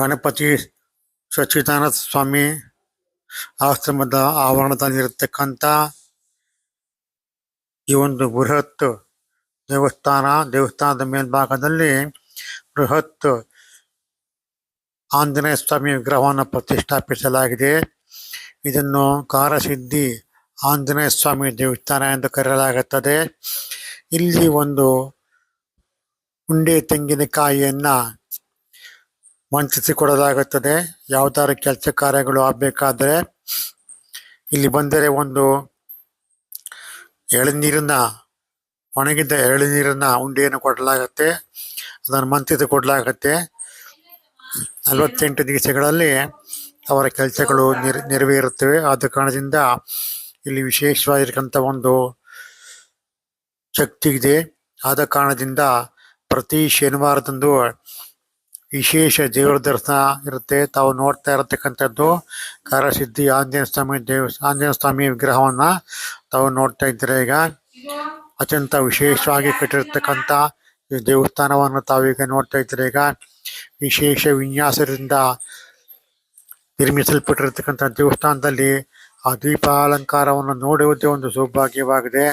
ಗಣಪತಿ ಸಚ್ಚಿದಾನಂದ ಸ್ವಾಮಿ ಆಶ್ರಮದ ಆವರಣದಲ್ಲಿರತಕ್ಕಂಥ ಈ ಒಂದು ಬೃಹತ್ ದೇವಸ್ಥಾನ, ದೇವಸ್ಥಾನದ ಮೇಲ್ಭಾಗದಲ್ಲಿ ಬೃಹತ್ ಆಂಜನೇಯ ಸ್ವಾಮಿ ವಿಗ್ರಹವನ್ನು ಪ್ರತಿಷ್ಠಾಪಿಸಲಾಗಿದೆ. ಇದನ್ನು ಕಾರಸಿದ್ಧಿ ಆಂಜನೇಯ ಸ್ವಾಮಿ ದೇವಸ್ಥಾನ ಎಂದು ಕರೆಯಲಾಗುತ್ತದೆ. ಇಲ್ಲಿ ಒಂದು ಉಂಡೆ ತೆಂಗಿನಕಾಯಿಯನ್ನ ವಂಚಿಸಿ ಕೊಡಲಾಗುತ್ತದೆ. ಯಾವ್ದಾದ್ರು ಕೆಲಸ ಕಾರ್ಯಗಳು ಆಗಬೇಕಾದ್ರೆ ಇಲ್ಲಿ ಬಂದರೆ ಒಂದು ಎಳನೀರನ್ನ ಒಣಗಿದ ಎಳನೀರನ್ನ ಉಂಡೆಯನ್ನು ಕೊಡಲಾಗುತ್ತೆ. ಅದನ್ನು ಮಂತಿಸಿ ಕೊಡಲಾಗುತ್ತೆ. ನಲವತ್ತೆಂಟು ದಿವಸಗಳಲ್ಲಿ ಅವರ ಕೆಲಸಗಳು ನೆರ, ನೆರವೇರುತ್ತವೆ. ಆದ ಕಾರಣದಿಂದ ಇಲ್ಲಿ ವಿಶೇಷವಾಗಿರ್ತಕ್ಕಂಥ ಒಂದು ಶಕ್ತಿ ಇದೆ. ಆದ ಕಾರಣದಿಂದ ಪ್ರತಿ ಶನಿವಾರದಂದು ವಿಶೇಷ ದೇವರ ದರ್ಶನ ಇರುತ್ತೆ. ತಾವು ನೋಡ್ತಾ ಇರತಕ್ಕಂಥದ್ದು ಕಾರಸಿದ್ಧಿ ಆಂಜನೇಯ ಸ್ವಾಮಿ ದೇವ ಆಂಜನೇಯ ಸ್ವಾಮಿ ವಿಗ್ರಹವನ್ನ ತಾವು ನೋಡ್ತಾ ಇದ್ದೀರಾ ಈಗ. ಅತ್ಯಂತ ವಿಶೇಷವಾಗಿ ಕಟ್ಟಿರ್ತಕ್ಕಂಥ ಈ ದೇವಸ್ಥಾನವನ್ನು ತಾವೀಗ ನೋಡ್ತಾ ಇದ್ದೀರಾ ಈಗ. ವಿಶೇಷ ವಿನ್ಯಾಸದಿಂದ ನಿರ್ಮಿಸಲ್ಪಟ್ಟಿರ್ತಕ್ಕಂಥ ದೇವಸ್ಥಾನದಲ್ಲಿ ಆ ದೀಪಾಲಂಕಾರವನ್ನು ನೋಡುವುದೇ ಒಂದು ಸೌಭಾಗ್ಯವಾಗಿದೆ.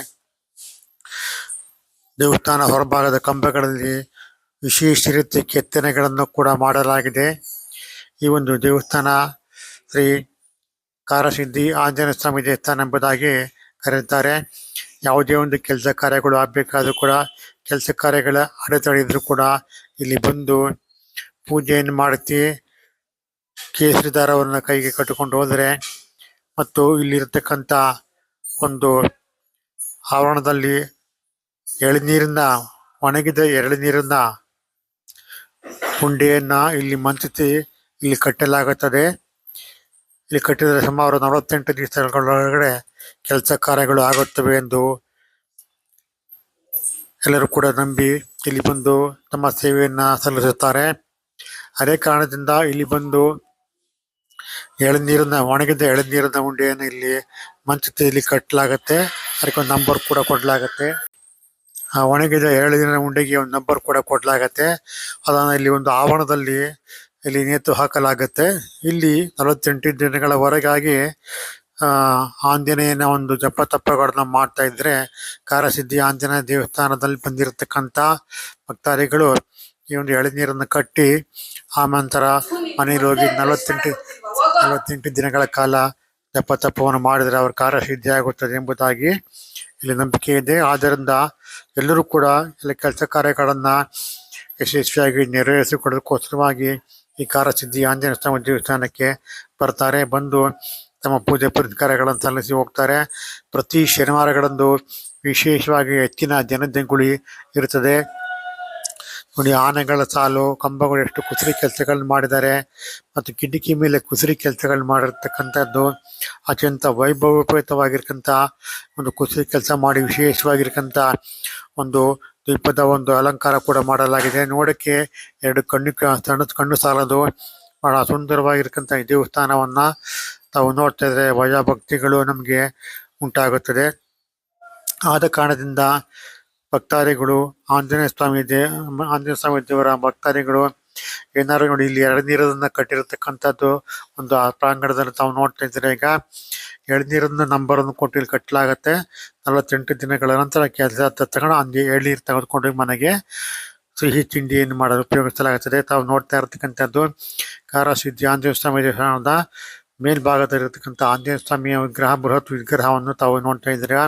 ದೇವಸ್ಥಾನ ಹೊರಭಾಗದ ಕಂಬಗಳಲ್ಲಿ ವಿಶೇಷ ರೀತಿಯ ಕೆತ್ತನೆಗಳನ್ನು ಕೂಡ ಮಾಡಲಾಗಿದೆ. ಈ ಒಂದು ದೇವಸ್ಥಾನ ಶ್ರೀ ಕಾರಸಿದ್ಧಿ ಆಂಜನೇಯ ಸ್ವಾಮಿ ದೇವಸ್ಥಾನ ಎಂಬುದಾಗಿ ಕರೆಯುತ್ತಾರೆ. ಯಾವುದೇ ಒಂದು ಕೆಲಸ ಕಾರ್ಯಗಳು ಆಗಬೇಕಾದ್ರೂ ಕೂಡ, ಕೆಲಸ ಕಾರ್ಯಗಳ ಅಡೆತಡೆ ಕೂಡ ಇಲ್ಲಿ ಬಂದು ಪೂಜೆಯನ್ನು ಮಾಡುತ್ತಿ ಕೇಸರಿ ದಾರವನ್ನು ಕೈಗೆ ಕಟ್ಟಿಕೊಂಡು ಹೋದರೆ ಮತ್ತು ಇಲ್ಲಿರತಕ್ಕಂಥ ಒಂದು ಆವರಣದಲ್ಲಿ ಎಳನೀರನ್ನ, ಒಣಗಿದ ಎಳನೀರನ್ನ ಉಂಡೆಯನ್ನ ಇಲ್ಲಿ ಮಂಚಿಸಿ ಇಲ್ಲಿ ಕಟ್ಟಲಾಗುತ್ತದೆ. ಇಲ್ಲಿ ಕಟ್ಟಿದರೆ ಸುಮಾರು ನಲವತ್ತೆಂಟು ದಿವಸಗಳೊಳಗಡೆ ಕೆಲಸ ಕಾರ್ಯಗಳು ಆಗುತ್ತವೆ ಎಂದು ಎಲ್ಲರೂ ಕೂಡ ನಂಬಿ ಇಲ್ಲಿ ಬಂದು ತಮ್ಮ ಸೇವೆಯನ್ನು ಸಲ್ಲಿಸುತ್ತಾರೆ. ಅದೇ ಕಾರಣದಿಂದ ಇಲ್ಲಿ ಬಂದು ಎಳನೀರನ್ನ ಒಣಗಿದ ಎಳನೀರಿನ ಉಂಡೆಯನ್ನು ಇಲ್ಲಿ ಮಂಚಿಸಿ ಇಲ್ಲಿ ಕಟ್ಟಲಾಗತ್ತೆ. ಅದಕ್ಕೆ ಒಂದು ನಂಬರ್ ಕೂಡ ಕೊಡಲಾಗತ್ತೆ. ಆ ಒಣಗಿದ ಎಳನೀರಿನ ಉಂಡೆಗೆ ಒಂದು ನಂಬರ್ ಕೂಡ ಕೊಡಲಾಗತ್ತೆ. ಅದನ್ನು ಇಲ್ಲಿ ಒಂದು ಆವರಣದಲ್ಲಿ ಇಲ್ಲಿ ನೇತು ಹಾಕಲಾಗುತ್ತೆ. ಇಲ್ಲಿ ನಲವತ್ತೆಂಟು ದಿನಗಳವರೆಗಾಗಿ ಆಂಜನೇಯನ ಒಂದು ಜಪ ತಪ್ಪಗಳನ್ನು ಮಾಡ್ತಾ ಇದ್ರೆ ಕಾರಸಿದ್ಧಿ ಆಂಜನೇಯ ದೇವಸ್ಥಾನದಲ್ಲಿ ಬಂದಿರತಕ್ಕಂಥ ಭಕ್ತಾದಿಗಳು ಈ ಒಂದು ಎಳನೀರನ್ನು ಕಟ್ಟಿ ಆಮಂತರ ಮನೆಯಲ್ಲಿ ಹೋಗಿ ನಲವತ್ತೆಂಟು ನಲವತ್ತೆಂಟು ದಿನಗಳ ಕಾಲ ಜಪ ತಪವನ್ನು ಮಾಡಿದರೆ ಅವರ ಕಾರ್ಯಸಿದ್ಧಿ ಆಗುತ್ತದೆ ಎಂಬುದಾಗಿ ಇಲ್ಲಿ ನಂಬಿಕೆ ಇದೆ. ಆದ್ದರಿಂದ ಎಲ್ಲರೂ ಕೂಡ ಇಲ್ಲಿ ಕೆಲಸ ಕಾರ್ಯಗಳನ್ನು ಯಶಸ್ವಿಯಾಗಿ ನೆರವೇರಿಸಿಕೊಡೋದಕ್ಕೋಸ್ಕರವಾಗಿ ಈ ಕಾರಸಿದ್ಧಿ ಆಂಜನೇಯ ಸ್ವಾಮಿ ದೇವಸ್ಥಾನಕ್ಕೆ ಬರ್ತಾರೆ. ಬಂದು ತಮ್ಮ ಪೂಜೆ ಪುರಸ್ಕಾರಗಳನ್ನು ಸಲ್ಲಿಸಿ ಹೋಗ್ತಾರೆ. ಪ್ರತಿ ಶನಿವಾರಗಳಂದು ವಿಶೇಷವಾಗಿ ಹೆಚ್ಚಿನ ಜನಜಂಗುಳಿ ಇರುತ್ತದೆ. ನೋಡಿ ಆನೆಗಳ ಸಾಲು, ಕಂಬಗಳು ಎಷ್ಟು ಕುಸರಿ ಕೆಲಸಗಳನ್ನ ಮಾಡಿದ್ದಾರೆ ಮತ್ತು ಕಿಟಕಿ ಮೇಲೆ ಕುಸರಿ ಕೆಲಸಗಳನ್ನು ಮಾಡಿರ್ತಕ್ಕಂಥದ್ದು ಅತ್ಯಂತ ವೈಭವೋಪೇತವಾಗಿರ್ತಕ್ಕಂಥ ಒಂದು ಕುಸರಿ ಕೆಲಸ ಮಾಡಿ ವಿಶೇಷವಾಗಿರ್ತಕ್ಕಂಥ ಒಂದು ದೀಪದ ಒಂದು ಅಲಂಕಾರ ಕೂಡ ಮಾಡಲಾಗಿದೆ. ನೋಡಕ್ಕೆ ಎರಡು ಕಣ್ಣು ಸಣ್ಣ ಕಣ್ಣು ಸಾಲದು. ಬಹಳ ಸುಂದರವಾಗಿರ್ತಕ್ಕಂಥ ಈ ದೇವಸ್ಥಾನವನ್ನ ತಾವು ನೋಡ್ತಾ ಇದ್ರೆ ಭಯ ಭಕ್ತಿಗಳು ನಮಗೆ ಉಂಟಾಗುತ್ತದೆ. ಆದ ಕಾರಣದಿಂದ ಭಕ್ತಾದಿಗಳು, ಆಂಜನೇಯ ಸ್ವಾಮಿ ದೇ, ಆಂಜನೇಯ ಸ್ವಾಮಿ ದೇವರ ಭಕ್ತಾದಿಗಳು, ಏನಾದ್ರು ನೋಡಿ ಇಲ್ಲಿ ಎಳನೀರನ್ನ ಕಟ್ಟಿರತಕ್ಕಂಥದ್ದು, ಒಂದು ಆ ಪ್ರಾಂಗಣದಲ್ಲಿ ತಾವು ನೋಡ್ತಾ ಇದ್ದೀರಾ ಈಗ. ಎಳನೀರನ್ನ ನಂಬರ್ ಅನ್ನು ಕೊಟ್ಟು ಇಲ್ಲಿ ಕಟ್ಟಲಾಗತ್ತೆ. ನಲವತ್ತೆಂಟು ದಿನಗಳ ನಂತರ ಕೆಲಸ ತಗೊಂಡು ಹಂಗೆ ಎಳ್ನೀರು ತೆಗೆದುಕೊಂಡು ಮನೆಗೆ ಸಿಹಿ ತಿಂಡಿಯನ್ನು ಮಾಡಲು ಉಪಯೋಗಿಸಲಾಗುತ್ತದೆ. ತಾವು ನೋಡ್ತಾ ಇರತಕ್ಕಂಥದ್ದು ಕಾರಸಿದ್ಧಿ ಆಂಜನೇಯ ಸ್ವಾಮಿ ದೇವಸ್ಥಾನದ ಮೇಲ್ಭಾಗದಲ್ಲಿರತಕ್ಕಂಥ ಆಂಜನೇಯ ಸ್ವಾಮಿಯ ವಿಗ್ರಹ, ಬೃಹತ್ ವಿಗ್ರಹವನ್ನು ತಾವು ನೋಡ್ತಾ ಇದ್ದೀರಾ.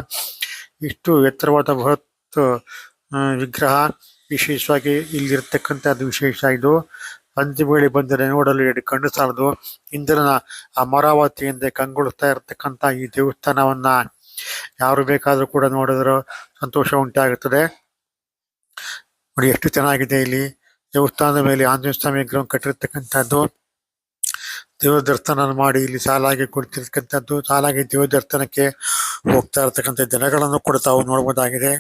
ಇಷ್ಟು ಎತ್ತರವಾದ ಬೃಹತ್ ಆ, ವಿಗ್ರಹ ವಿಶೇಷವಾಗಿ ಇಲ್ಲಿರ್ತಕ್ಕಂಥದ್ದು ವಿಶೇಷ. ಇದು ವೇಳೆ ಬಂದರೆ ನೋಡಲು ಎರಡು ಕಣ್ಣು ಸಾಲದು. ಇಂದಿನ ಅಮರಾವತಿಯಿಂದ ಕಂಗೊಳಿಸ್ತಾ ಇರತಕ್ಕಂಥ ಈ ದೇವಸ್ಥಾನವನ್ನ ಯಾರು ಬೇಕಾದರೂ ಕೂಡ ನೋಡಿದ್ರು ಸಂತೋಷ ಉಂಟಾಗುತ್ತದೆ. ನೋಡಿ ಎಷ್ಟು ಚೆನ್ನಾಗಿದೆ ಇಲ್ಲಿ. ದೇವಸ್ಥಾನದ ಮೇಲೆ ಆಂಜನೇಯ ಸ್ವಾಮಿ ವಿಗ್ರಹ ಕಟ್ಟಿರ್ತಕ್ಕಂಥದ್ದು. ದೇವರ ದರ್ಶನ ಮಾಡಿ ಇಲ್ಲಿ ಸಾಲಾಗಿ ಕುಳಿತಿರ್ತಕ್ಕಂಥದ್ದು ಸಾಲಾಗಿ ದೇವರ ದರ್ಶನಕ್ಕೆ ಹೋಗ್ತಾ ಇರತಕ್ಕಂಥ ಜನಗಳನ್ನು ಕೂಡ ತಾವು ನೋಡಬಹುದಾಗಿದೆ.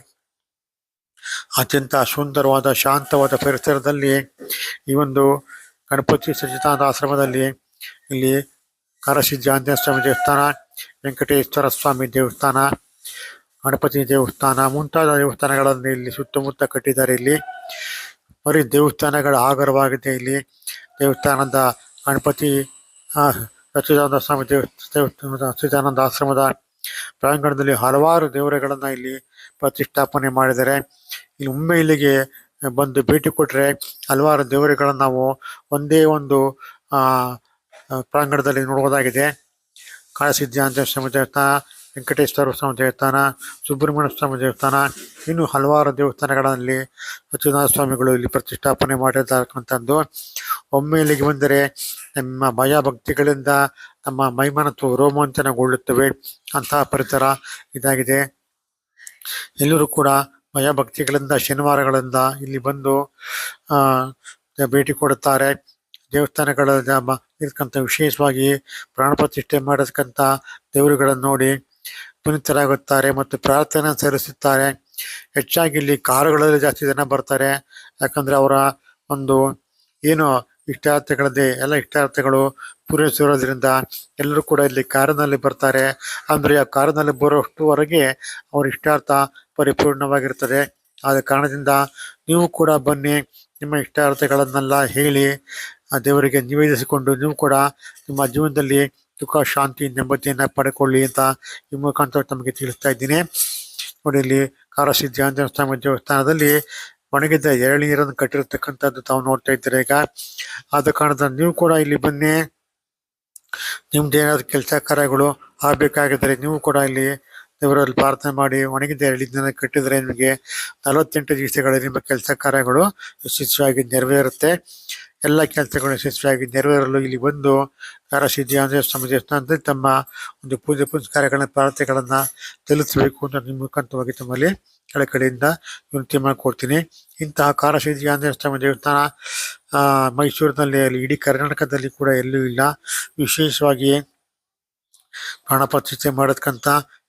ಅತ್ಯಂತ ಸುಂದರವಾದ, ಶಾಂತವಾದ ಪರಿಸರದಲ್ಲಿ ಈ ಒಂದು ಗಣಪತಿ ಸಚಿತಾನಂದ ಆಶ್ರಮದಲ್ಲಿ ಇಲ್ಲಿ ಕರಸಿದ್ಧ ಆಂಜನೇಯ ಸ್ವಾಮಿ ದೇವಸ್ಥಾನ, ವೆಂಕಟೇಶ್ವರ ಸ್ವಾಮಿ ದೇವಸ್ಥಾನ, ಗಣಪತಿ ದೇವಸ್ಥಾನ ಮುಂತಾದ ದೇವಸ್ಥಾನಗಳನ್ನು ಇಲ್ಲಿ ಸುತ್ತಮುತ್ತ ಕಟ್ಟಿದ್ದಾರೆ. ಇಲ್ಲಿ ಬರೀ ದೇವಸ್ಥಾನಗಳ ಆಗರವಾಗಿದೆ. ಇಲ್ಲಿ ದೇವಸ್ಥಾನದ ಗಣಪತಿ ಸಚ್ಚಿದಾನಂದ ಸ್ವಾಮಿ ದೇವ, ದೇವಸ್ಥಾನದ ಆಶ್ರಮದ ಪ್ರಾಂಗಣದಲ್ಲಿ ಹಲವಾರು ದೇವರುಗಳನ್ನು ಇಲ್ಲಿ ಪ್ರತಿಷ್ಠಾಪನೆ ಮಾಡಿದ್ದಾರೆ. ಇಲ್ಲಿ ಒಮ್ಮೆ ಇಲ್ಲಿಗೆ ಬಂದು ಭೇಟಿ ಕೊಟ್ರೆ ಹಲವಾರು ದೇವರುಗಳನ್ನು ನಾವು ಒಂದೇ ಒಂದು ಪ್ರಾಂಗಣದಲ್ಲಿ ನೋಡುವುದಾಗಿದೆ ಕಾಳಸಿದ್ಧಿ ಆಂಜನೇಯ ಸ್ವಾಮಿ ದೇವಸ್ಥಾನ, ವೆಂಕಟೇಶ್ವರ ಸ್ವಾಮಿ ದೇವಸ್ಥಾನ, ಸುಬ್ರಹ್ಮಣ್ಯ ಸ್ವಾಮಿ ದೇವಸ್ಥಾನ, ಇನ್ನು ಹಲವಾರು ದೇವಸ್ಥಾನಗಳಲ್ಲಿ ಸತ್ಯನಾರಾಯಣ ಸ್ವಾಮಿಗಳು ಇಲ್ಲಿ ಪ್ರತಿಷ್ಠಾಪನೆ ಮಾಡಿರ್ತಕ್ಕಂಥದ್ದು. ಒಮ್ಮೆ ಇಲ್ಲಿಗೆ ಬಂದರೆ ನಮ್ಮ ಭಯ ಭಕ್ತಿಗಳಿಂದ ನಮ್ಮ ಮೈಮನತ್ವ ರೋಮಾಂಚನಗೊಳ್ಳುತ್ತವೆ. ಅಂತಹ ಪರಿಸರ ಇದಾಗಿದೆ. ಎಲ್ಲರೂ ಕೂಡ ಭಯ ಭಕ್ತಿಗಳಿಂದ ಶನಿವಾರಗಳಿಂದ ಇಲ್ಲಿ ಬಂದು ಭೇಟಿ ಕೊಡುತ್ತಾರೆ. ದೇವಸ್ಥಾನಗಳ ಇರ್ತಕ್ಕಂಥ ವಿಶೇಷವಾಗಿ ಪ್ರಾಣ ಪ್ರತಿಷ್ಠೆ ಮಾಡತಕ್ಕಂಥ ದೇವರುಗಳನ್ನು ನೋಡಿ ಪುನೀತರಾಗುತ್ತಾರೆ ಮತ್ತು ಪ್ರಾರ್ಥನೆ ಸಲ್ಲಿಸುತ್ತಾರೆ. ಹೆಚ್ಚಾಗಿ ಇಲ್ಲಿ ಕಾರುಗಳಲ್ಲಿ ಜಾಸ್ತಿ ಜನ ಬರ್ತಾರೆ. ಯಾಕಂದ್ರೆ ಅವರ ಒಂದು ಏನು ಇಷ್ಟಾರ್ಥಗಳಿದೆ ಎಲ್ಲ ಇಷ್ಟಾರ್ಥಗಳು ಪೂರೈಸಿರೋದ್ರಿಂದ ಎಲ್ಲರೂ ಕೂಡ ಇಲ್ಲಿ ಕಾರಿನಲ್ಲಿ ಬರ್ತಾರೆ. ಅಂದರೆ ಆ ಕಾರಿನಲ್ಲಿ ಬರೋಷ್ಟುವರೆಗೆ ಅವರ ಇಷ್ಟಾರ್ಥ ಪರಿಪೂರ್ಣವಾಗಿರ್ತದೆ. ಆದ ಕಾರಣದಿಂದ ನೀವು ಕೂಡ ಬನ್ನಿ, ನಿಮ್ಮ ಇಷ್ಟಾರ್ಥಗಳನ್ನೆಲ್ಲ ಹೇಳಿ, ಆ ದೇವರಿಗೆ ನಿವೇದಿಸಿಕೊಂಡು ನೀವು ಕೂಡ ನಿಮ್ಮ ಜೀವನದಲ್ಲಿ ಸುಖ, ಶಾಂತಿ, ನೆಮ್ಮದಿಯನ್ನು ಪಡ್ಕೊಳ್ಳಿ ಅಂತ ಈ ಮುಖಾಂತರ ತಮಗೆ ತಿಳಿಸ್ತಾ ಇದ್ದೀನಿ. ನೋಡಿ, ಇಲ್ಲಿ ಕಾರಸಿದ್ಧಿ ಆಂಜನೇಯ ಸ್ವಾಮಿ ದೇವಸ್ಥಾನದಲ್ಲಿ ಒಣಗಿದ್ದ ಎರಳೀರನ್ನು ಕಟ್ಟಿರತಕ್ಕಂಥದ್ದು ತಾವು ನೋಡ್ತಾ ಇದ್ದೀರಾ ಈಗ? ಆದ ಕಾರಣದ ನೀವು ಕೂಡ ಇಲ್ಲಿ ಬನ್ನಿ. ನಿಮ್ದು ಏನಾದ್ರು ಕೆಲಸ ಕಾರ್ಯಗಳು ಆಗಬೇಕಾಗಿದ್ದರೆ ನೀವು ಕೂಡ ಇಲ್ಲಿ ದೇವರಲ್ಲಿ ಪ್ರಾರ್ಥನೆ ಮಾಡಿ ಒಣಗಿದ ಎಳ್ಳಿನ ಕಟ್ಟಿದರೆ ನಿಮಗೆ ನಲವತ್ತೆಂಟು ದಿವಸಗಳಲ್ಲಿ ನಿಮ್ಮ ಕೆಲಸ ಕಾರ್ಯಗಳು ಯಶಸ್ವಿಯಾಗಿ ನೆರವೇರುತ್ತೆ. ಎಲ್ಲ ಕೆಲಸಗಳು ಯಶಸ್ವಿಯಾಗಿ ನೆರವೇರಲು ಇಲ್ಲಿ ಬಂದು ಕಾರಸಿದ್ಧಿ ಆಂಜನೇಯ ಸ್ವಾಮಿ ದೇವಸ್ಥಾನದಲ್ಲಿ ತಮ್ಮ ಒಂದು ಪೂಜೆ ಪುನಸ್ಕಾರಗಳನ್ನ, ಪ್ರಾರ್ಥನೆಗಳನ್ನು ತಿಳಿಸಬೇಕು ಅಂತ ನಿಮ್ಮ ಮುಖಾಂತರವಾಗಿ ತಮ್ಮಲ್ಲಿ ಕಡೆಯಿಂದ ವಿನಂತಿ ಮಾಡಿಕೊಡ್ತೀನಿ ಇಂತಹ ಕಾರಸಿದ್ಧಿ ಆಂಜನೇಯ ಸ್ವಾಮಿ ದೇವಸ್ಥಾನ ಮೈಸೂರಿನಲ್ಲಿ ಅಲ್ಲಿ, ಇಡೀ ಕರ್ನಾಟಕದಲ್ಲಿ ಕೂಡ ಎಲ್ಲೂ ಇಲ್ಲ. ವಿಶೇಷವಾಗಿ ಪ್ರಾಣ ಪ್ರತಿಷ್ಠೆ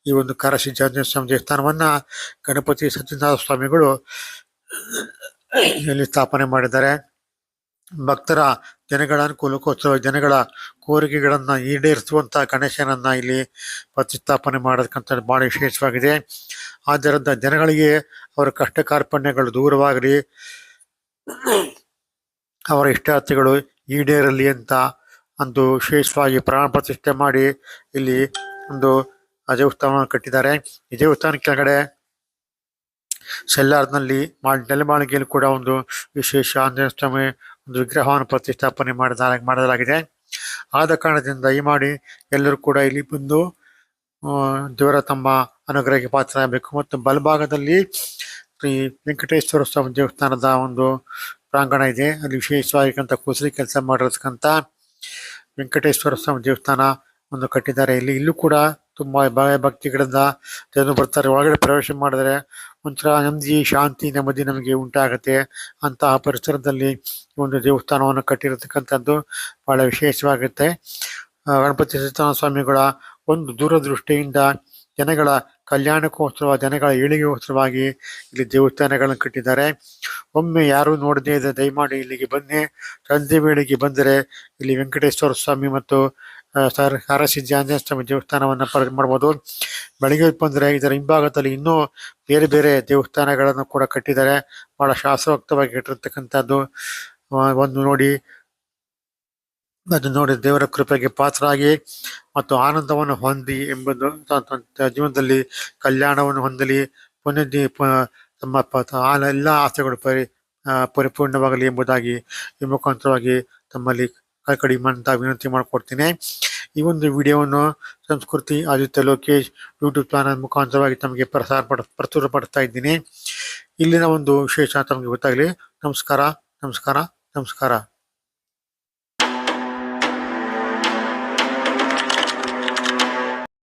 ಈ ಒಂದು ಕಾರಸಿದ್ಧಿ ಆಂಜನೇಯ ಸ್ವಾಮಿ ದೇವಸ್ಥಾನವನ್ನು ಗಣಪತಿ ಸತ್ಯನಾಥ ಸ್ವಾಮಿಗಳು ಇಲ್ಲಿ ಸ್ಥಾಪನೆ ಮಾಡಿದ್ದಾರೆ. ಭಕ್ತರ ಜನಗಳ ಅನುಕೂಲಕ್ಕೋಸ್ಕರ ಜನಗಳ ಕೋರಿಕೆಗಳನ್ನು ಈಡೇರಿಸುವಂಥ ಗಣೇಶನನ್ನ ಇಲ್ಲಿ ಪ್ರತಿಷ್ಠಾಪನೆ ಮಾಡತಕ್ಕಂಥದ್ದು ಭಾಳ ವಿಶೇಷವಾಗಿದೆ. ಆದ್ದರಿಂದ ಜನಗಳಿಗೆ ಅವರ ಕಷ್ಟ ಕಾರ್ಪಣ್ಯಗಳು ದೂರವಾಗಲಿ. ಅವರ ಇಷ್ಟಾರ್ಥಗಳು ಈಡೇರಲಿ ಅಂತ ಒಂದು ವಿಶೇಷವಾಗಿ ಪ್ರಾಣ ಪ್ರತಿಷ್ಠೆ ಮಾಡಿ ಇಲ್ಲಿ ಒಂದು ದೇವಸ್ಥಾನವನ್ನು ಕಟ್ಟಿದ್ದಾರೆ. ಈ ದೇವಸ್ಥಾನ ಕೆಳಗಡೆ ಸೆಲ್ಲಾರ್ನಲ್ಲಿ ಮಾ ನೆಲಮಾಳಿಗೆಯಲ್ಲಿ ಕೂಡ ಒಂದು ವಿಶೇಷ ಆಂಜನೇಯ ಸ್ವಾಮಿ ಒಂದು ವಿಗ್ರಹವನ್ನು ಪ್ರತಿಷ್ಠಾಪನೆ ಮಾಡಿದ ಮಾಡಲಾಗಿದೆ. ಆದ ಕಾರಣದಿಂದ ಈ ಮಾಡಿ ಎಲ್ಲರೂ ಕೂಡ ಇಲ್ಲಿ ಬಂದು ದೇವರ ತಮ್ಮ ಅನುಗ್ರಹಕ್ಕೆ ಪಾತ್ರರಾಗಬೇಕು ಮತ್ತು ಬಲಭಾಗದಲ್ಲಿ ಶ್ರೀ ವೆಂಕಟೇಶ್ವರ ಸ್ವಾಮಿ ದೇವಸ್ಥಾನದ ಒಂದು ಪ್ರಾಂಗಣ ಇದೆ. ಅಲ್ಲಿ ವಿಶೇಷವಾಗಿರ್ತಕ್ಕಂಥ ಕುಸರಿ ಕೆಲಸ ಮಾಡಿರ್ತಕ್ಕಂಥ ವೆಂಕಟೇಶ್ವರ ಸ್ವಾಮಿ ದೇವಸ್ಥಾನ ಒಂದು ಕಟ್ಟಿದ್ದಾರೆ. ಇಲ್ಲಿ ಇಲ್ಲೂ ಕೂಡ ತುಂಬಾ ಭಯ ಭಕ್ತಿಗಳಿಂದ ಜನರು ಬರ್ತಾರೆ. ಒಳಗಡೆ ಪ್ರವೇಶ ಮಾಡಿದ್ರೆ ಒಂಥರ ನೆಮ್ಮದಿ ಶಾಂತಿ, ನೆಮ್ಮದಿ ನಮಗೆ ಉಂಟಾಗುತ್ತೆ. ಅಂತಹ ಪರಿಸರದಲ್ಲಿ ಒಂದು ದೇವಸ್ಥಾನವನ್ನು ಕಟ್ಟಿರತಕ್ಕಂಥದ್ದು ಬಹಳ ವಿಶೇಷವಾಗುತ್ತೆ ಗಣಪತಿ ಸತ್ಯನಾರಾಯಣ ಸ್ವಾಮಿಗಳ ಒಂದು ದೂರದೃಷ್ಟಿಯಿಂದ ಜನಗಳ ಕಲ್ಯಾಣಕ್ಕೋಸ್ಕರ, ಜನಗಳ ಏಳಿಗೆಗೋಸ್ಕರವಾಗಿ ಇಲ್ಲಿ ದೇವಸ್ಥಾನಗಳನ್ನು ಕಟ್ಟಿದ್ದಾರೆ. ಒಮ್ಮೆ ಯಾರೂ ನೋಡದೇ ಇದೆ ದಯಮಾಡಿ ಇಲ್ಲಿಗೆ ಬನ್ನಿ. ಸಂಜೆ ವೇಳೆಗೆ ಬಂದರೆ ಇಲ್ಲಿ ವೆಂಕಟೇಶ್ವರ ಸ್ವಾಮಿ ಮತ್ತು ಸರ್ ಆಂಜನೇಯ ಸ್ವಾಮಿ ದೇವಸ್ಥಾನವನ್ನು ಪರ ಮಾಡ್ಬೋದು. ಬೆಳಗ್ಗೆ ಬಂದರೆ ಇದರ ಹಿಂಭಾಗದಲ್ಲಿ ಇನ್ನೂ ಬೇರೆ ಬೇರೆ ದೇವಸ್ಥಾನಗಳನ್ನು ಕೂಡ ಕಟ್ಟಿದ್ದಾರೆ. ಬಹಳ ಶಾಸ್ತ್ರೋಕ್ತವಾಗಿ ಇಟ್ಟಿರ್ತಕ್ಕಂಥದ್ದು. ಒಂದು ನೋಡಿ. ಅದು ನೋಡಿ ದೇವರ ಕೃಪೆಗೆ ಪಾತ್ರರಾಗಿ ಮತ್ತು ಆನಂದವನ್ನು ಹೊಂದಿ ಎಂಬುದು ಜೀವನದಲ್ಲಿ ಕಲ್ಯಾಣವನ್ನು ಹೊಂದಲಿ ಪುನಃ ಪ- ತಮ್ಮ ಎಲ್ಲ ಆಸೆಗಳು ಪರಿ ಪರಿಪೂರ್ಣವಾಗಲಿ ಎಂಬುದಾಗಿ ಈ ಮುಖಾಂತರವಾಗಿ ತಮ್ಮಲ್ಲಿ ಕೈಕಡಿ ಮಾಡ್ತಾ ವಿನಂತಿ ಮಾಡಿಕೊಡ್ತೀನಿ. ಈ ಒಂದು ವಿಡಿಯೋವನ್ನು ಸಂಸ್ಕೃತಿ ಆದಿತ್ಯ ಲೋಕೇಶ್ ಯೂಟ್ಯೂಬ್ ಚಾನಲ್ ಮುಖಾಂತರವಾಗಿ ತಮಗೆ ಪ್ರಸಾರ ಪಡ ಪ್ರಸ್ತುತಪಡಿಸ್ತಾ ಇದ್ದೀನಿ. ಇಲ್ಲಿನ ಒಂದು ವಿಶೇಷ ತಮಗೆ ಗೊತ್ತಾಗಲಿ. ನಮಸ್ಕಾರ ನಮಸ್ಕಾರ ನಮಸ್ಕಾರ.